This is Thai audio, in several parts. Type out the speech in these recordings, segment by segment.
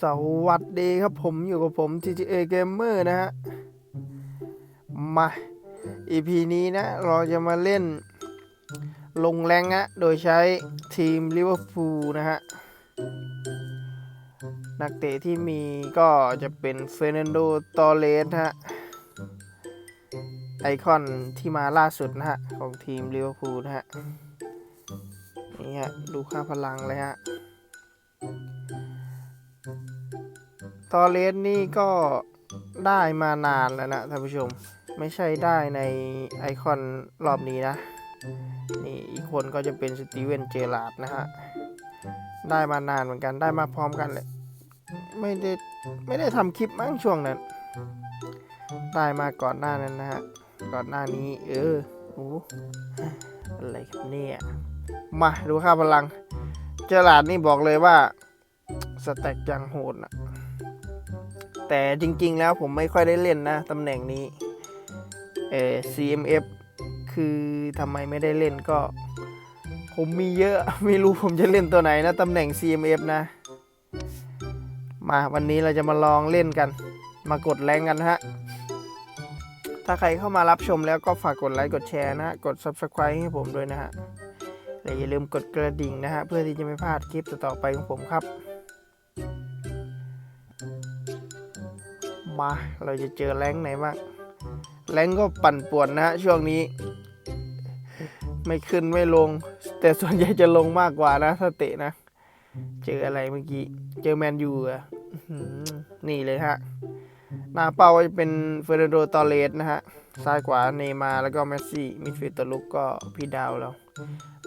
สวัสดีครับผมอยู่กับผม TTA Gamer นะฮะ มา EP นี้นะ เราจะมาเล่นลงแรงอะโดยใช้ทีมลิเวอร์พูลนะฮะ นักเตะที่มีก็จะเป็นเฟรนันโดตอเรสฮะ ไอคอนที่มาล่าสุดนะฮะ ของทีมลิเวอร์พูลนะฮะ นี่ฮะ ดูค่าพลังเลยฮะ ตอเลสนี่ก็ได้มานานแล้วนะท่านผู้ชม ไม่ใช่ได้ในไอคอนรอบนี้นะ นี่อีกคนก็จะเป็นสตีเวนเจอราดนะฮะ ได้มานานเหมือนกันได้มาพร้อมกันเลยไม่ได้ไม่ได้ทำคลิปมั้งช่วงนั้น ได้มาก่อนหน้านั้นนะฮะ ก่อนหน้านี้เออโอ้อะไรครับเนี่ยมาดูค่าพลัง เจอราดนี่บอกเลยว่าสแต็กยังโหดนะ แต่จริงๆแล้วผมไม่ค่อยได้เล่นนะตำแหน่งนี้เออ CMF คือทำไมไม่ได้เล่นก็ ผมมีเยอะไม่รู้ผมจะเล่นตัวไหนนะตำแหน่ง CMF นะ มาวันนี้เราจะมาลองเล่นกัน มากดแรงกันฮะ ถ้าใครเข้ามารับชมแล้วก็ฝากกดไลค์กดแชร์นะฮะกด Subscribe ให้ผมด้วยนะฮะและอย่าลืมกดกระดิ่งนะฮะ เพื่อที่จะไม่พลาดคลิปต่อๆไปของผมครับ มา เราจะเจอแรงไหนบ้างแรงก็ปั่นป่วนนะฮะช่วงนี้ ไม่ขึ้นไม่ลง แต่ส่วนใหญ่จะลงมากกว่านะถ้าเตะนะ เจออะไรเมื่อกี้ เจอแมนยูอะนี่เลยฮะ หน้าเป้าจะเป็นเฟอร์นันโดตอเรสนะฮะ ซ้ายขวาเนมาร์แล้วก็เมสซี่ มิดฟิลด์ตัวลุกก็พี่ดาวแล้ว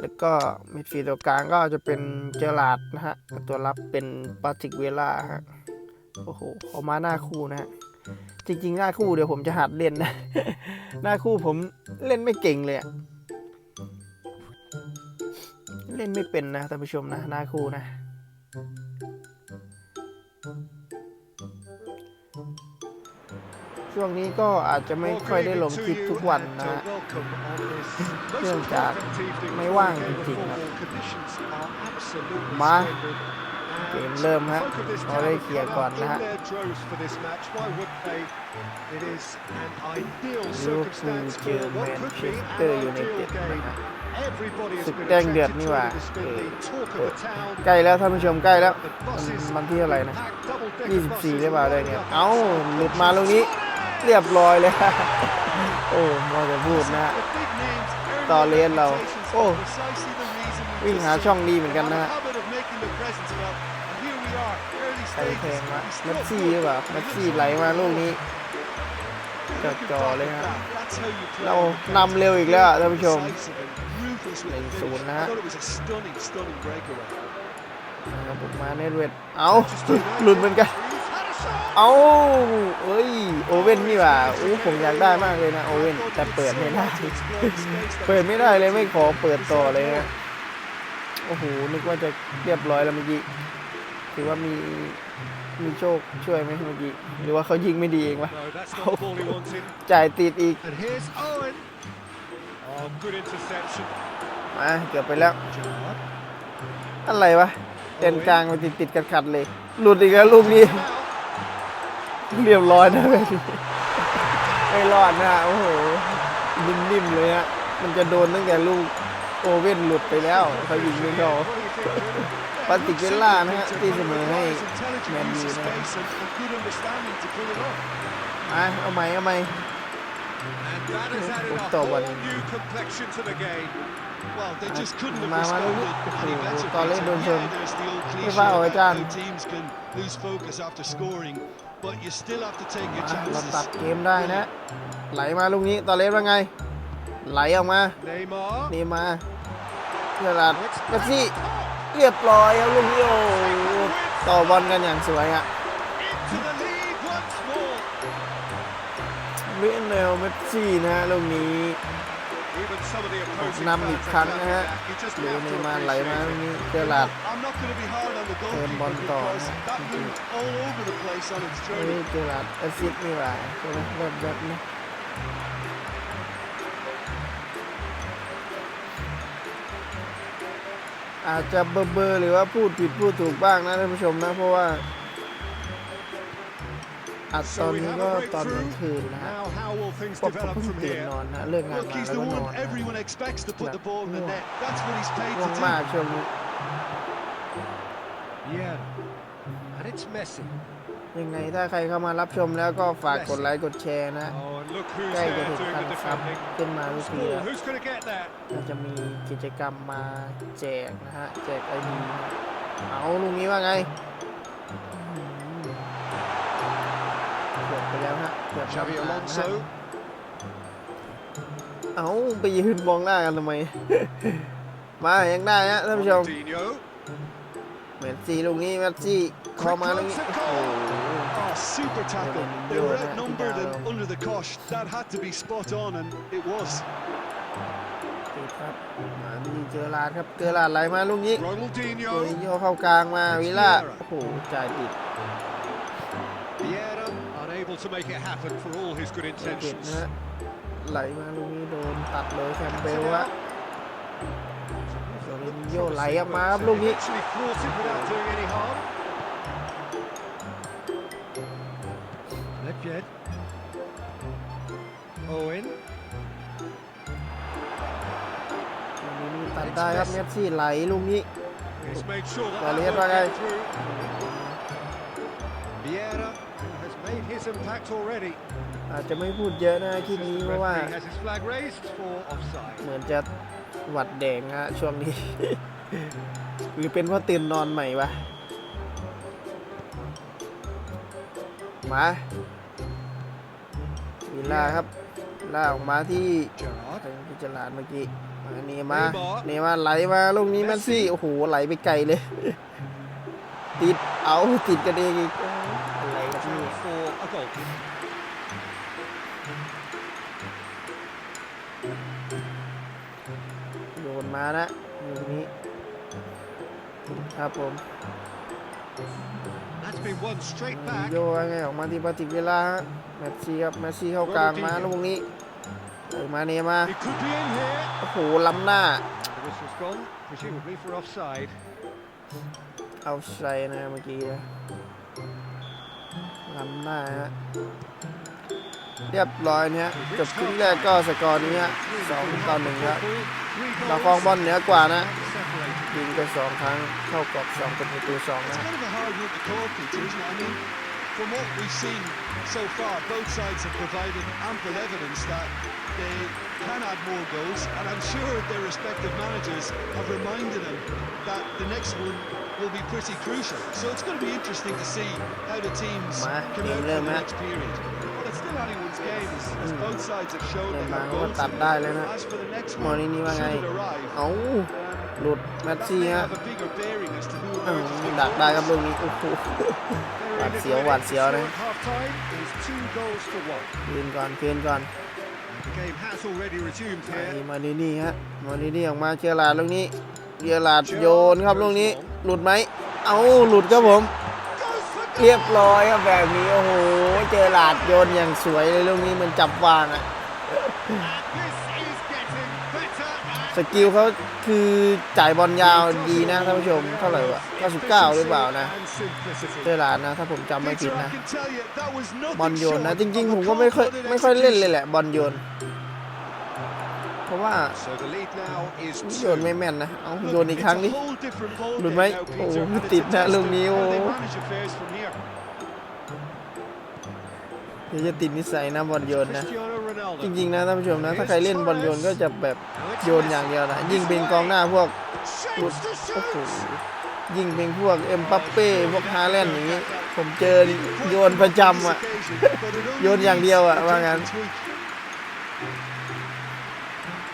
แล้วก็มิดฟิลด์ตัวกลางก็จะเป็นเจอราร์ดนะฮะ ตัวรับเป็นปาติกเวล่าฮะ โอ้โหเขามาหน้าคู่นะฮะจริงๆ หน้าคู่เดี๋ยวผมจะหัดเล่นนะ หน้าคู่ผมเล่นไม่เก่งเลยอะเล่นไม่เป็นนะท่านผู้ชมนะหน้าคู่นะ ช่วงนี้ก็อาจจะไม่ค่อยได้ลงคลิปทุกวันนะฮะเนื่องจากไม่ว่างจริงๆครับมา เกมเริ่มฮะเราได้เคลียร์ก่อนนะฮะลิเวอร์พูลเจอแมนเชสเตอร์ยูไนเต็ดนะฮะศึกแดงเดือดนี่หว่าเออเออใกล้แล้วท่านผู้ชมใกล้แล้ว มันมันที่อะไรนะ 24หรือเปล่าได้เนี่ย เอ้า หลุดมาตรงนี้ เรียบร้อยเลย โอ้มอจะพูดนะฮะต่อเลนเรา โอ้ วิ่งหาช่องดีเหมือนกันนะฮะ ใครแทงวะแมสซี่หรือเปล่าแมสซี่ไหลมาลูกนี้จอจอเลยฮะเรานำเร็วอีกแล้วท่านผู้ชมหนึ่งศูนย์นะฮะบผมมาเนตเวทเอาหลุดเหมือนกันเอาเอ้ย โอเว่นนี่ว่าอู้ผมอยากได้มากเลยนะ โอเว่น แต่เปิดไม่ได้ เปิดไม่ได้เลยไม่ขอเปิดต่อเลยนะ โอ้โห นึกว่าจะเรียบร้อยแล้วเมื่อกี้ ถือว่ามีมีโชคช่วยไหมเมื่อกี้หรือว่าเขายิงไม่ดีเองวะ No, that's not the ball he wanted. จ่ายติดอีก And here's Owen. Oh, good interception. มาเกือบไปแล้ว Gerrard. อะไรวะเต็นกลางไปติดติดๆขัดๆเลย หลุดอีกแล้วลูกนี้ เรียบร้อยนะเว้ยไม่รอดนะโอ้โหนิ่มๆเลยฮะมันจะโดนตั้งแต่ลูกโอเว่นหลุดไปแล้วเขายิงไม่เข้า ปาติเกล่านะฮะที่เสมอให้แมนยูนะอะเอาใหม่เอาใหม่ต่อวันมามาลูกตอนเล่นโดนชนไม่ว่าโอ้ยจานย์เราตัดเกมได้นะ ไหลมาลูกนี้ตอนเล่นว่าไง ไหลออกมา นี่มาเจอร์ดเบสซี่ เรียบร้อยครับลูกนี้โอ้ต่อบอลกันอย่างสวยอะเลีนเนลเมสซี่นะฮะลูกนี้นำอีกครั้งนะฮะเดี๋ยวมาไหลมาตรงนี้เจอหลัดเติมบอลต่อเจอหลัดแอซิดนี่หว่าใช่ไหมแบบแบบนะ ออาจจะเบอร์เบอร์หรือว่าพูดผิดพูดถูกบ้างนะท่านผู้ชมนะ เพราะว่าอัดตอนนี้ก็ตอนกลางคืนนะฮะ Now, how will things พวกผม develop เพิ่ง from ตื่น here? นอนนะเลิกงาน Look, มา he's แล้ว the ก็นอน one นะ everyone expects to put the ball in the Yeah. net. That's what he's paid ง่วง to มาก do. ช่วงนี้ Yeah. And it's Messi. ยังไงถ้าใครเข้ามารับชมแล้วก็ฝากกดไลค์กดแชร์นะ Oh, and look who's ใกล้ there จะถึง doing พัน the ซับ defending. ขึ้นมาทุกที Ball, แล้ว who's going to get there? ก็จะมีกิจกรรมมาแจกนะฮะแจกไอดีเอาลุงนี้ว่าไงอื้อหือเกือบไปแล้วฮะเกือบ Xavi นำห่างนะฮะ Alonso. เอาไปยืนมองหน้ากันทำไม มายังได้ฮะท่านผู้ชม Ronaldinho. เมสซี่ลูกนี้เมสซี่ เข้ามาลูกนี้โอ้โห Oh, super tackle. Yeah, They were yeah, outnumbered and yeah. under the cosh. That had to be spot on, and it was. ติดครับมาดีเจอลาดครับเจอลาดไหลมาลูกนี้ โดย Ronaldinho. โยเข้ากลางมาวิลล่าโอ้โหจ่ายติด Vieira unable to make it happen for all his good จ่ายติด intentions. นะฮะไหลมาลูกนี้โดนตัดเลยแคมเบลฮะโดนโยไหลออกมาครับลูกนี้ Actually thwarted without doing any harm. Owen. ลูกนี้นี่ตัดได้ครับเมสซี่ไหลลูกนี้ He's made sure that Well, that he had won't one get guy. through. Vieira has made his impact already. อาจจะไม่พูดเยอะนะที่นี้เพราะว่า Referee has his flag raised for offside. เหมือนจะหวัดแดงฮะช่วงนี้ หรือเป็นเพราะตื่นนอนใหม่วะมาวิลล่าครับ ล่าออกมาที่ Gerrard. ทางพิจารณาเมื่อกี้มาเนมาเนย์มาร์เนมาไหลมาลูกนี้แมสซี่โอ้โหไหลไปไกลเลย ติดเอาติดกันเองอีกอะไรครับนี่ Time for a goal kick. โยนมานะลูกนี้ ครับผม That's been won straight back. โยว่าไงออกมาที่ปาติกเวลาฮะแมสซี่ครับแมสซี่เข้ากลางมาลูกนี้เอ้ยมาเนมา It could be in here. โอ้โหล้ำหน้า The whistle's gone, presumably for offside. เอาใส่นะเมื่อกี้นะล้ำหน้าฮะเรียบร้อยเนี่ยจบครึ่งแรกก็สกอร์นี้ฮะสองต่อหนึ่งครับ Three เรา goals ครองบอลเหนือกว่านะ separated. ยิงไปสองครั้งเข้ากรอบสองเป็นประตูสอง It's นะ kind of a hard one to call, Peter, isn't it? I mean, from what we've seen so far, both sides have provided ample evidence that they can add more goals, and I'm sure their respective managers have reminded them that the next one will be pretty crucial. So it's going to be interesting to see how the teams Ma, come game out for lên the ha. next period. But it's still anyone's game, as, as Mm. both sides have shown Lên they mà have không có goals. tập đai lên ha. As for the next Mà one, đi đi mà should ngay. it arrive, เอา หลุดแมส that ซี่ may ฮะดักได้ครับลูกนี้โอ้โหหวาดเสียวหวาดเสียวนะ At half-time is two goals to one. คืนก่อนคืนก่อนมาดีนี่ฮะมาดีนี่ออกมาเชียร์ลาดลูกนี้เชียร์ลาดโยนครับลูกนี้ หลุดไหมเอาหลุดครับผม เรียบร้อยครับแบบนี้โอ้โหเจอลาดโยนอย่างสวยเลยลูกนี้มันจับวางอะสกิลเขา คือจ่ายบอลยาวดีนะท่านผู้ชมเท่าไหร่วะ99 หรือเปล่านะเจอานะ ถ้าผมจำไม่ผิดนะ บอลโยนนะ จริงๆ ผมก็ไม่ค่อยไม่ค่อยเล่นเลยแหละ บอลโยน เพราะว่าโยนไม่แม่นนะ เอาโยนอีกครั้งดิหลุดไหมโอ้ไม่ติดนะลูกนี้โอ้เดี๋ยวจะติดนิสัยนะบอลโยนนะ จริงๆนะท่านผู้ชมนะถ้าใครเล่นบอลโยนก็จะแบบโยนอย่างเดียวนะยิ่งเป็นกองหน้าพวกหลุด Shapes to โอ้โหยิ่งเป็นพวกเอ็มปัปเป้พวกฮาแลนด์อย่างนี้ ผมเจอโยนประจำอะโยนอย่างเดียวอะว่างั้น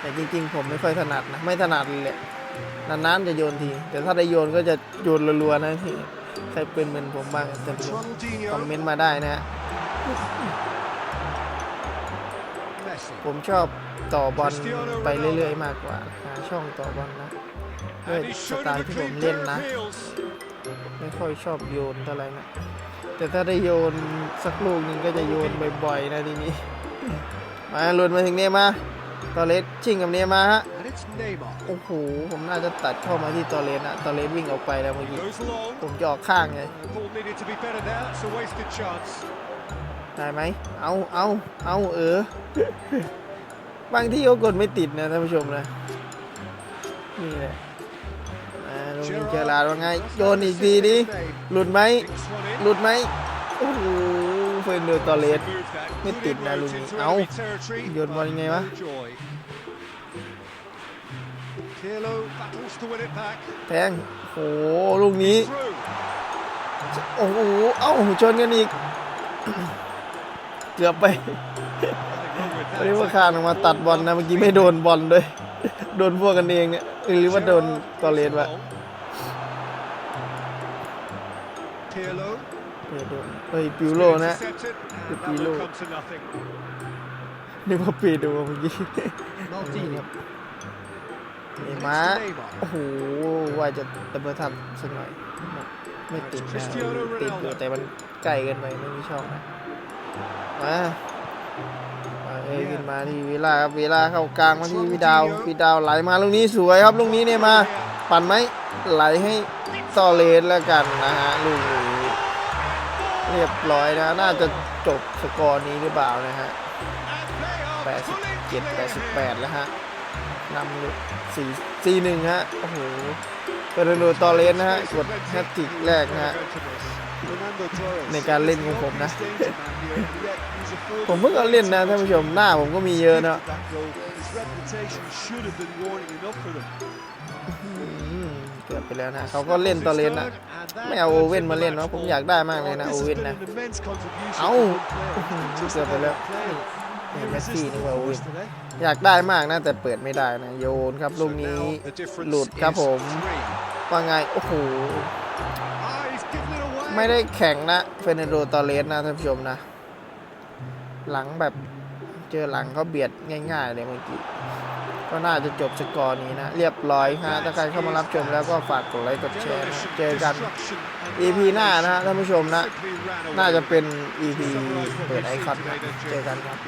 แต่จริงๆ ผมไม่ค่อยถนัดนะ ไม่ถนัดเลยแหละนานๆจะโยนที แต่ถ้าได้โยนก็จะโยนรัวๆนะที่ใครเป็นเหมือนผมบ้างท่านผู้ชมคอมเมนต์มาได้นะฮะ ผมชอบต่อบอลไปเรื่อยๆมากกว่า หาช่องต่อบอลนะด้วยสไตล์ที่ผมเล่นนะ ไม่ค่อยชอบโยนเท่าไหร่นะ แต่ถ้าได้โยนสักลูกหนึงก็จะโยนบ่อยๆนะทีนี้ มาลุดมาถึงเนมาตอเลสชิงกับเนมาฮะโอ้โห ผมน่าจะตัดเข้ามาที่ตอเลสนะตอเลสวิ่งออกไปแล้วเมื่อกี้ ผมจะออกข้างไง ได้ไหม เอาเอาเอาเออ บางที่เขากดไม่ติดนะท่านผู้ชมนะ นี่แหละอ่าลงนี้เจอลาดว่าไง โยนอีกทีดิ หลุดไหม Dinks one in. หลุดไหม โอ้โหเฟนเดอร์ตอเลส Move that. Mít Good tịt nè, inroads luôn. into Ấu. enemy territory, Dồn vào but như no vậy joy. Pirlo battles to win it back. แทง โอ้โหลูกนี้ Through. โอ้โห เอ้าชนกันอีก เกือบไป Nothing wrong with เรียกว่า that. คานออกมาตัดบอลนะเมื่อกี้ไม่โดนบอลด้วย โดนพวกกันเองเนี่ยหรือว่าโดนตอเลสวะ Pirlo. เออโดนเฮ้ยปิวโลนะ Intercepted, and The that will Pirlo. come to nothing. นึกว่าปีดูเมื่อกี้ Maldini. เอ็ It's มา Neymar. โอ้โหว่าจะดับเบิลทับสักหน่อย ไม่ติดนะ Cristiano ติดอยู่ Ronaldo แต่มันใกล้เกันไปไม่มีช่องนะ มามาเอ้ยขึ้นมาที่วิลาครับวิลาเข้ากลางมาที่วิดาววิดาวไหลมาลูกนี้สวยครับลูกนี้เนี่ยมา ปั่นไหมไหลให้ตอเลสแล้วกันนะฮะลูกนี้เรียบร้อยนะน่าจะจบสกอร์นี้หรือเปล่านะฮะ87 88แล้วฮะนำอยู่4 4 1ฮะโอ้โห เปอร์นูตอเลสนะฮะกดแฮตติกแรกนะฮะในการเล่นของผมนะ ผมเพิ่งเอาเล่นนะท่านผู้ชมหน้าผมก็มีเยอะนะเกือบไปแล้วนะเขาก็เล่นตอเลนนะไม่เอาโอเว่นมาเล่นเนาะผมอยากได้มากเลยนะโอเว่นนะเอาเกือบไปแล้ว about play. นี่แมสซี่นี่ว่าโอเว่น today. อยากได้มากนะแต่เปิดไม่ได้นะโยนครับลูกนี้ The difference หลุดครับ is ผม three. ว่าไงโอ้โห Ah, he's given it away. ไม่ได้แข่งนะเฟรนโดตอเลสนะท่านผู้ชมนะ หลังแบบเจอหลังเขาเบียดง่าย ๆ เลยเมื่อกี้ ก็น่าจะจบสกอร์นี้นะ เรียบร้อยฮะ ถ้าใครเข้ามารับชมแล้วก็ฝากกดไลค์กดแชร์นะเจอกัน EP หน้านะท่านผู้ชมนะ น่าจะเป็น EP เปิดไอคอนนะเจอกันครับ